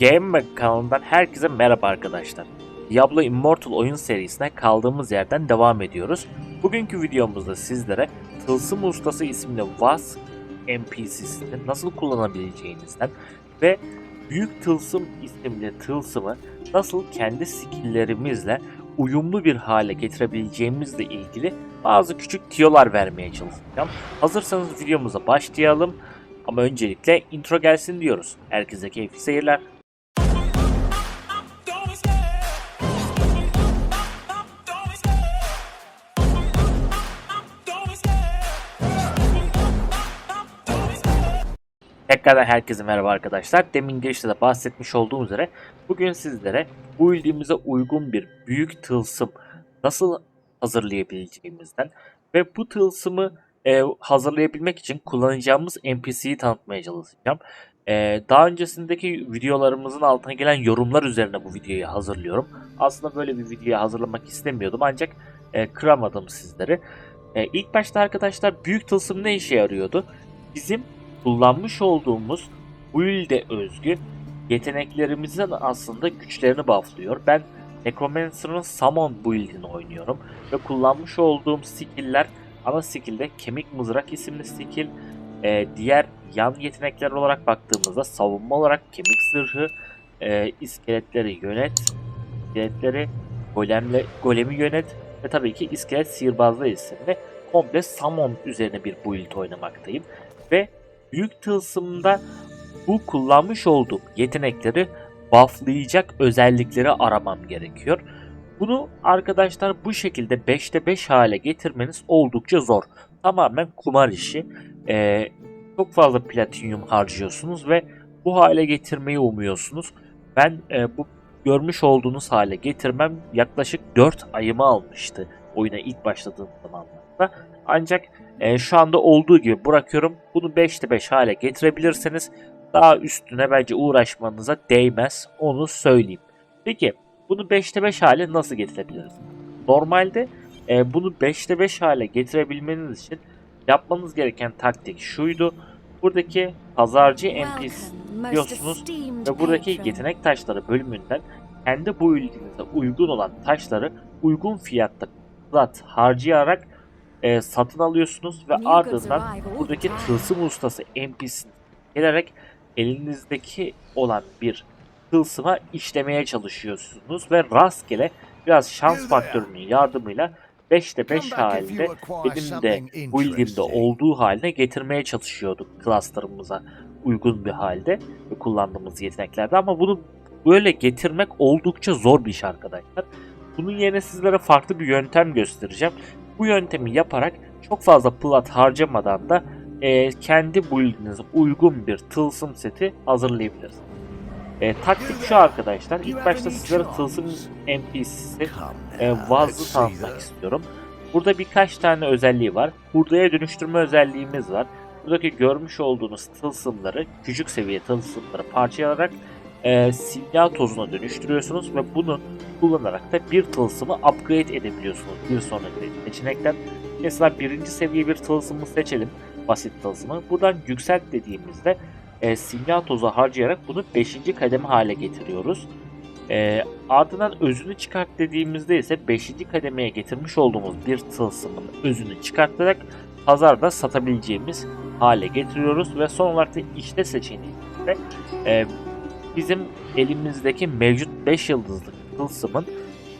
Game kanalından herkese merhaba arkadaşlar. Diablo Immortal oyun serisine kaldığımız yerden devam ediyoruz. Bugünkü videomuzda sizlere Tılsım Ustası isimli Vas NPC'sini nasıl kullanabileceğinizden ve Büyük Tılsım isimli tılsımı nasıl kendi skilllerimizle uyumlu bir hale getirebileceğimizle ilgili bazı küçük tiyolar vermeye çalışacağım. Hazırsanız videomuza başlayalım. Ama öncelikle intro gelsin diyoruz. Herkese keyifli seyirler. Tekrardan herkese merhaba arkadaşlar. Demin girişte de bahsetmiş olduğum üzere bugün sizlere bu build'imize uygun bir büyük tılsım nasıl hazırlayabileceğimizden ve bu tılsımı e, hazırlayabilmek için kullanacağımız NPC'yi tanıtmaya çalışacağım. E, daha öncesindeki videolarımızın altına gelen yorumlar üzerine bu videoyu hazırlıyorum. Aslında böyle bir videoyu hazırlamak istemiyordum ancak e, kıramadım sizleri. E, ilk başta arkadaşlar büyük tılsım ne işe yarıyordu? Bizim kullanmış olduğumuz build'e özgü yeteneklerimizin aslında güçlerini bufflıyor. Ben Necromancer'ın Summon build'ini oynuyorum ve kullanmış olduğum skill'ler ana skill'de Kemik Mızrak isimli skill, e, diğer yan yetenekler olarak baktığımızda savunma olarak Kemik Zırhı, e, iskeletleri yönet, iskeletleri golemle, golemi yönet ve tabii ki iskelet sihirbazlığı isimli komple Summon üzerine bir build oynamaktayım. Ve büyük tılsımda bu kullanmış olduğum yetenekleri bufflayacak özellikleri aramam gerekiyor. Bunu arkadaşlar bu şekilde 5'te 5 hale getirmeniz oldukça zor. Tamamen kumar işi. Ee, çok fazla platinyum harcıyorsunuz ve bu hale getirmeyi umuyorsunuz. Ben e, bu görmüş olduğunuz hale getirmem yaklaşık 4 ayımı almıştı oyuna ilk başladığım zamanlarda. Ancak e, şu anda olduğu gibi bırakıyorum. Bunu 5'te 5 hale getirebilirseniz daha üstüne bence uğraşmanıza değmez. Onu söyleyeyim. Peki bunu 5'te 5 hale nasıl getirebiliriz? Normalde e, bunu 5'te 5 hale getirebilmeniz için yapmanız gereken taktik şuydu. Buradaki pazarcı NPC diyorsunuz ve buradaki yetenek taşları bölümünden kendi build'inize uygun olan taşları uygun fiyatta plat harcayarak e, satın alıyorsunuz ve ardından buradaki tılsım ustası NPC'ni gelerek elinizdeki olan bir tılsıma işlemeye çalışıyorsunuz ve rastgele biraz şans faktörünün yardımıyla 5'te 5 halinde benim de build'imde olduğu haline getirmeye çalışıyorduk cluster'ımıza uygun bir halde ve kullandığımız yeteneklerde ama bunu böyle getirmek oldukça zor bir iş arkadaşlar. Bunun yerine sizlere farklı bir yöntem göstereceğim. Bu yöntemi yaparak çok fazla plat harcamadan da e, kendi build'inize uygun bir tılsım seti hazırlayabilirsiniz. E, taktik şu arkadaşlar. İlk başta sizlere tılsım NPC'si e, Vaz'ı tanıtmak istiyorum. Burada birkaç tane özelliği var. Hurdaya dönüştürme özelliğimiz var. Buradaki görmüş olduğunuz tılsımları, küçük seviye tılsımları parçalayarak e, simya tozuna dönüştürüyorsunuz ve bunu kullanarak da bir tılsımı upgrade edebiliyorsunuz bir sonraki seçenekten. Mesela birinci seviye bir tılsımı seçelim, basit tılsımı. Buradan yükselt dediğimizde e, simya tozu harcayarak bunu 5. kademe hale getiriyoruz. E, ardından özünü çıkart dediğimizde ise 5. kademeye getirmiş olduğumuz bir tılsımın özünü çıkartarak pazarda satabileceğimiz hale getiriyoruz ve son olarak da işte seçeneğimizde e, bizim elimizdeki mevcut 5 yıldızlık tılsımın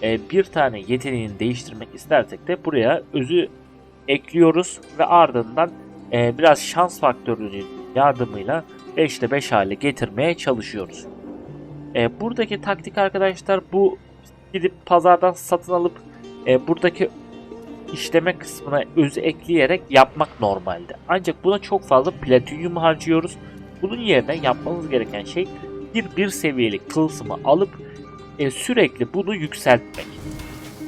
e, bir tane yeteneğini değiştirmek istersek de buraya özü ekliyoruz ve ardından e, biraz şans faktörünün yardımıyla 5'te 5 hale getirmeye çalışıyoruz. E, buradaki taktik arkadaşlar bu gidip pazardan satın alıp e, buradaki işleme kısmına özü ekleyerek yapmak normalde. Ancak buna çok fazla platinyum harcıyoruz. Bunun yerine yapmanız gereken şey bir bir seviyelik tılsımı alıp e, sürekli bunu yükseltmek.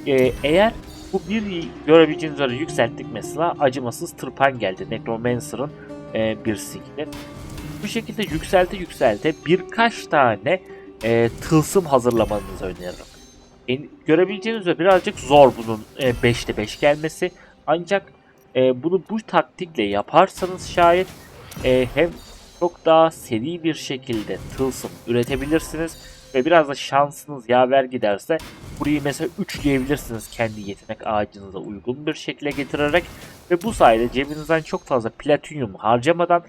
E, eğer bu bir görebileceğiniz üzere yükselttik mesela acımasız tırpan geldi Necromancer'ın e, bir skill'i. Bu şekilde yükselte yükselte birkaç tane e, tılsım hazırlamanızı öneririm. E, görebileceğiniz üzere birazcık zor bunun 5'te e, 5 gelmesi. Ancak e, bunu bu taktikle yaparsanız şayet e, hem çok daha seri bir şekilde tılsım üretebilirsiniz ve biraz da şansınız yaver giderse burayı mesela üçleyebilirsiniz kendi yetenek ağacınıza uygun bir şekilde getirerek ve bu sayede cebinizden çok fazla platinyum harcamadan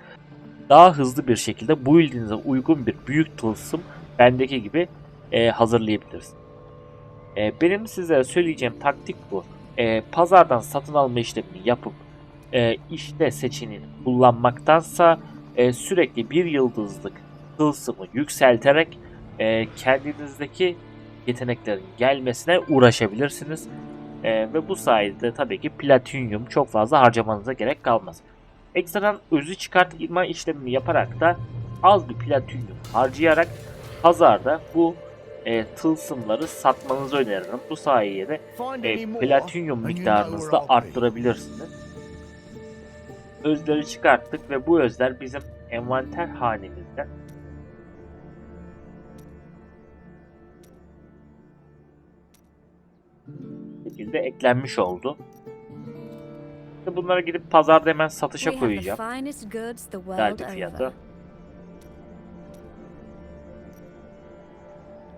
daha hızlı bir şekilde bu build'inize uygun bir büyük tılsım bendeki gibi e, hazırlayabilirsiniz. E, benim size söyleyeceğim taktik bu. E, pazardan satın alma işlemini yapıp e, işte seçeneğini kullanmaktansa e, sürekli bir yıldızlık tılsımı yükselterek e, kendinizdeki yeteneklerin gelmesine uğraşabilirsiniz. E, ve bu sayede tabii ki platinyum çok fazla harcamanıza gerek kalmaz. Ekstradan özü çıkartma işlemini yaparak da az bir platinyum harcayarak pazarda bu e, tılsımları satmanızı öneririm. Bu sayede e, platinyum miktarınızı da arttırabilirsiniz. Özleri çıkarttık ve bu özler bizim envanter hanemizde şekilde eklenmiş oldu. Ve Bunları gidip pazarda hemen satışa koyacağım. Geldi fiyatı.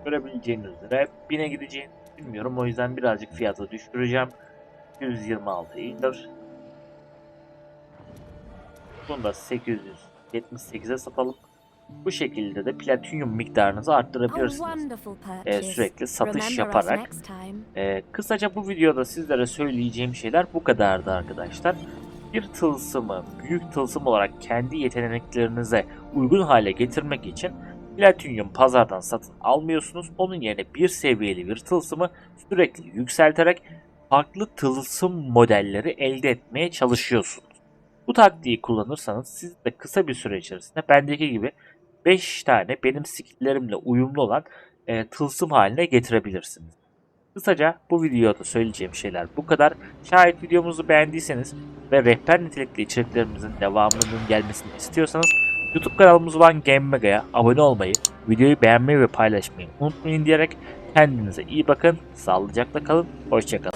Görebileceğiniz üzere 1000'e gideceğini bilmiyorum. O yüzden birazcık fiyatı düşüreceğim. 126 iyidir. Bunu da 878'e satalım. Bu şekilde de platinyum miktarınızı arttırabilirsiniz. Ee, sürekli satış yaparak. Ee, kısaca bu videoda sizlere söyleyeceğim şeyler bu kadardı arkadaşlar. Bir tılsımı büyük tılsım olarak kendi yeteneklerinize uygun hale getirmek için platinyum pazardan satın almıyorsunuz. Onun yerine bir seviyeli bir tılsımı sürekli yükselterek farklı tılsım modelleri elde etmeye çalışıyorsunuz. Bu taktiği kullanırsanız siz de kısa bir süre içerisinde bendeki gibi 5 tane benim skilllerimle uyumlu olan e, tılsım haline getirebilirsiniz. Kısaca bu videoda söyleyeceğim şeyler bu kadar. Şayet videomuzu beğendiyseniz ve rehber nitelikli içeriklerimizin devamının gelmesini istiyorsanız YouTube kanalımız olan Game Mega'ya abone olmayı, videoyu beğenmeyi ve paylaşmayı unutmayın diyerek kendinize iyi bakın, sağlıcakla kalın, hoşçakalın.